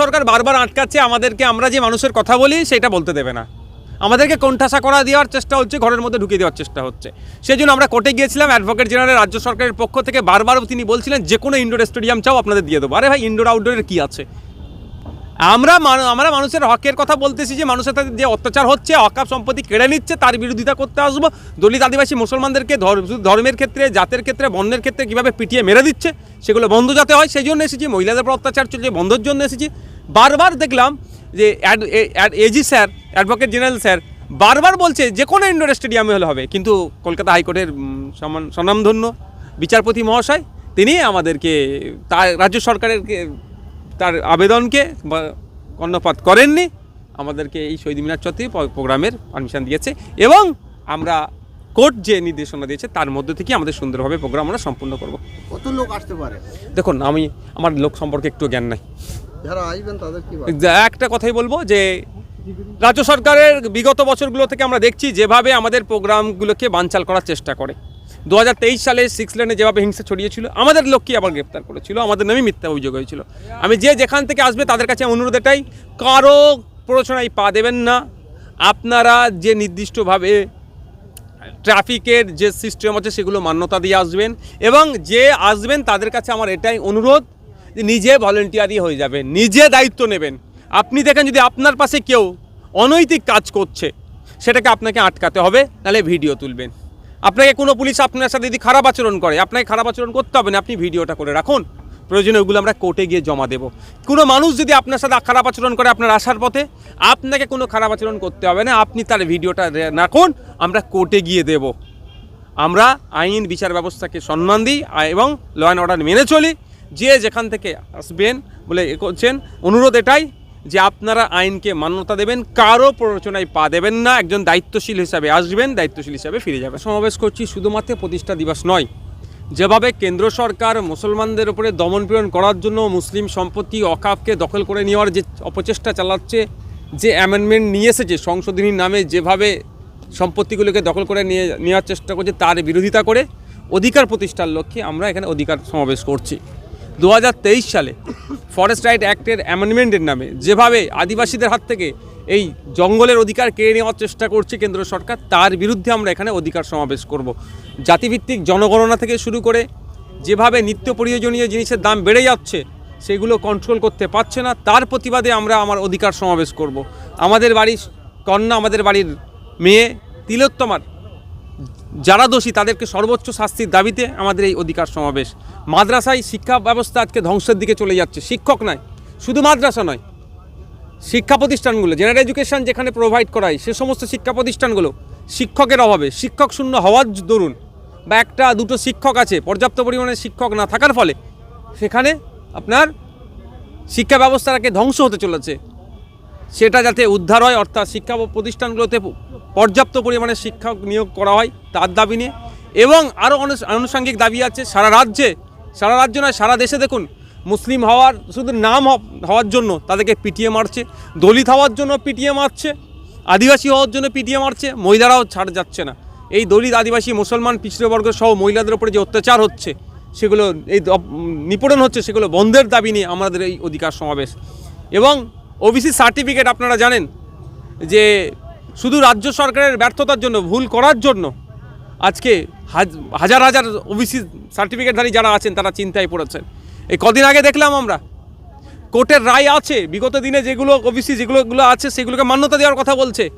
সরকার বারবার আটকাচ্ছে, আমাদেরকে আমরা যে মানুষের কথা বলি সেটা বলতে দেবে না। আমাদেরকে কোণঠাসা করা দেওয়ার চেষ্টা হচ্ছে, ঘরের মধ্যে ঢুকিয়ে দেওয়ার চেষ্টা হচ্ছে। সেই জন্য আমরা কোর্টে গিয়েছিলাম, অ্যাডভোকেট জেনারেল রাজ্য সরকারের পক্ষ থেকে বারবার তিনি বলছিলেন, যে কোনো ইনডোর স্টেডিয়াম চাও, আপনাদের দিয়ে দেবো। আরে ভাই ইনডোর আউটডোরের কী আছে? আমরা আমরা মানুষের হকের কথা বলতেছি যে মানুষের সাথে যে অত্যাচার হচ্ছে অকাপ সম্পত্তি কেড়ে নিচ্ছে তার বিরোধিতা করতে আসব। দলিত আদিবাসী মুসলমানদেরকে ধর- ধর্মের ক্ষেত্রে জাতের ক্ষেত্রে বর্ণের ক্ষেত্রে কীভাবে পিটিয়ে মেরে দিচ্ছে সেগুলো বন্ধ যাতে হয় সেই জন্য এসেছি মহিলাদের উপর অত্যাচার চলছে বন্ধর জন্য এসেছি। বারবার দেখলাম যে AG sir advocate general sir বারবার বলছে যে কোনো ইনডোর স্টেডিয়ামে হলে হবে কিন্তু কলকাতা হাইকোর্টের উম, সমান স্বনামধন্য বিচারপতি মহাশয় তিনি আমাদেরকে তার রাজ্য সরকারের তার আবেদনকে বা কর্ণপাত করেননি। আমাদেরকে এই শহীদ মিনার চত্বরে প্রোগ্রামের পারমিশন দিয়েছে এবং আমরা কোর্ট যে নির্দেশনা দিয়েছে তার মধ্যে থেকে আমাদের সুন্দরভাবে প্রোগ্রাম আমরা সম্পূর্ণ করব। কত লোক আসতে পারে? দেখুন আমি আমার লোক সম্পর্কে একটু জ্ঞান নাই। যারা আসবেন তাদের কি একটা কথাই বলব যে রাজ্য সরকারের বিগত বছরগুলো থেকে আমরা দেখছি যেভাবে আমাদের প্রোগ্রামগুলোকে বানচাল করার চেষ্টা করে। দু হাজার তেইশ সালে সিক্স লেনে যেভাবে হিংসা ছড়িয়েছিল, আমাদের লোককে আবার গ্রেপ্তার করেছিল, আমাদের নামে মিথ্যা অভিযোগ হয়েছিল। আমি যে যেখান থেকে আসবে তাদের কাছে অনুরোধ এটাই, কারও প্ররোচনায় পা দেবেন না। আপনারা যে নির্দিষ্টভাবে ট্রাফিকের যে সিস্টেম আছে সেগুলো মান্যতা দিয়ে আসবেন এবং যে আসবেন তাদের কাছে আমার এটাই অনুরোধ যে নিজে ভলেন্টিয়ারই হয়ে যাবেন, নিজে দায়িত্ব নেবেন। আপনি দেখেন যদি আপনার পাশে কেউ অনৈতিক কাজ করছে, সেটাকে আপনাকে আটকাতে হবে, নাহলে ভিডিও তুলবেন। আপনাকে কোনো পুলিশ আপনার সাথে যদি খারাপ আচরণ করে, আপনাকে খারাপ আচরণ করতে হবে না, আপনি ভিডিওটা করে রাখুন। প্রয়োজনে ওগুলো আমরা কোর্টে গিয়ে জমা দেব। কোনো মানুষ যদি আপনার সাথে খারাপ আচরণ করে আপনার আসার পথে, আপনাকে কোনো খারাপ আচরণ করতে হবে না, আপনি তার ভিডিওটা রাখুন, আমরা কোর্টে গিয়ে দেব। আমরা আইন বিচার ব্যবস্থাকে সম্মান দিই এবং ল অ্যান্ড অর্ডার মেনে চলি। যে যেখান থেকে আসবেন বলে এ করছেন, অনুরোধ এটাই। যে আপনারা আইনকে মান্যতা দেবেন কারও প্ররোচনায় পা দেবেন না, একজন দায়িত্বশীল হিসাবে আসবেন, দায়িত্বশীল হিসাবে ফিরে যাবেন। সমাবেশ করছি শুধুমাত্র প্রতিষ্ঠা দিবস নয়। যেভাবে কেন্দ্র সরকার মুসলমানদের উপরে দমনপীড়ন করার জন্য মুসলিম সম্পত্তি অকাপকে দখল করে নেওয়ার যে অপচেষ্টা চালাচ্ছে, যে অ্যামেন্ডমেন্ট নিয়ে এসেছে, সংশোধনীর নামে যেভাবে সম্পত্তিগুলোকে দখল করে নিয়ে, নেওয়ার চেষ্টা করছে, তার বিরোধিতা করে অধিকার প্রতিষ্ঠার লক্ষ্যে আমরা এখানে অধিকার সমাবেশ করছি। দু হাজার তেইশ সালে ফরেস্ট রাইট অ্যাক্টের অ্যামেন্ডমেন্টের নামে যেভাবে আদিবাসীদের হাত থেকে এই জঙ্গলের অধিকার কেড়ে নেওয়ার চেষ্টা করছে কেন্দ্র সরকার, তার বিরুদ্ধে আমরা এখানে অধিকার সমাবেশ করব। জাতিভিত্তিক জনগণনা থেকে শুরু করে যেভাবে নিত্য প্রয়োজনীয় জিনিসের দাম বেড়ে যাচ্ছে, সেগুলো কন্ট্রোল করতে পারছে না, তার প্রতিবাদে আমরা আমার অধিকার সমাবেশ করব। আমাদের বাড়ির কন্যা, আমাদের বাড়ির মেয়ে তিলোত্তমার যারা দোষী তাদেরকে সর্বোচ্চ শাস্তির দাবিতে আমাদের এই অধিকার সমাবেশ। মাদ্রাসায় শিক্ষা ব্যবস্থা আজকে ধ্বংসের দিকে চলে যাচ্ছে। শিক্ষক নয়, শুধু মাদ্রাসা নয়, শিক্ষা প্রতিষ্ঠানগুলো জেনারেল এডুকেশন যেখানে প্রোভাইড করায়, সে সমস্ত শিক্ষা প্রতিষ্ঠানগুলো শিক্ষকের অভাবে, শিক্ষক শূন্য হওয়ার দরুন বা একটা, দুটো শিক্ষক আছে, পর্যাপ্ত পরিমাণে শিক্ষক না থাকার ফলে সেখানে আপনার শিক্ষা ব্যবস্থাটাকে ধ্বংস হতে চলেছে। সেটা যাতে উদ্ধার হয়, অর্থাৎ শিক্ষা প্রতিষ্ঠানগুলোতে পর্যাপ্ত পরিমাণে শিক্ষক নিয়োগ করা হয় তার দাবি নিয়ে। এবং আরও আনুষঙ্গিক দাবি আছে, সারা রাজ্যে, সারা রাজ্য নয়, সারা দেশে দেখুন, মুসলিম হওয়ার, শুধু নাম হওয়ার জন্য তাদেরকে পিটিয়ে মারছে, দলিত হওয়ার জন্য পিটিয়ে মারছে, আদিবাসী হওয়ার জন্য পিটিয়ে মারছে, মহিলারাও ছাড় যাচ্ছে না। এই দলিত আদিবাসী মুসলমান পিছিয়ে বর্গ সহ মহিলাদের উপরে যে অত্যাচার হচ্ছে, সেগুলো, এই নিপীড়ন হচ্ছে, সেগুলো বন্ধের দাবি নিয়ে আমাদের এই অধিকার সমাবেশ। এবং ওবিসি সার্টিফিকেট আপনারা জানেন যে শুধু রাজ্য সরকারের ব্যর্থতার জন্য, ভুল করার জন্য আজকে হাজ- হাজার হাজার ওবিসি সার্টিফিকেটধারী যারা আছেন, তারা চিন্তায় পড়েছেন। এই কদিন আগে দেখলাম আমরা, কোর্টের রায় আছে, বিগত দিনে যেগুলো ওবিসি যেগুলোগুলো আছে, সেগুলোকে মান্যতা দেওয়ার কথা বলছে।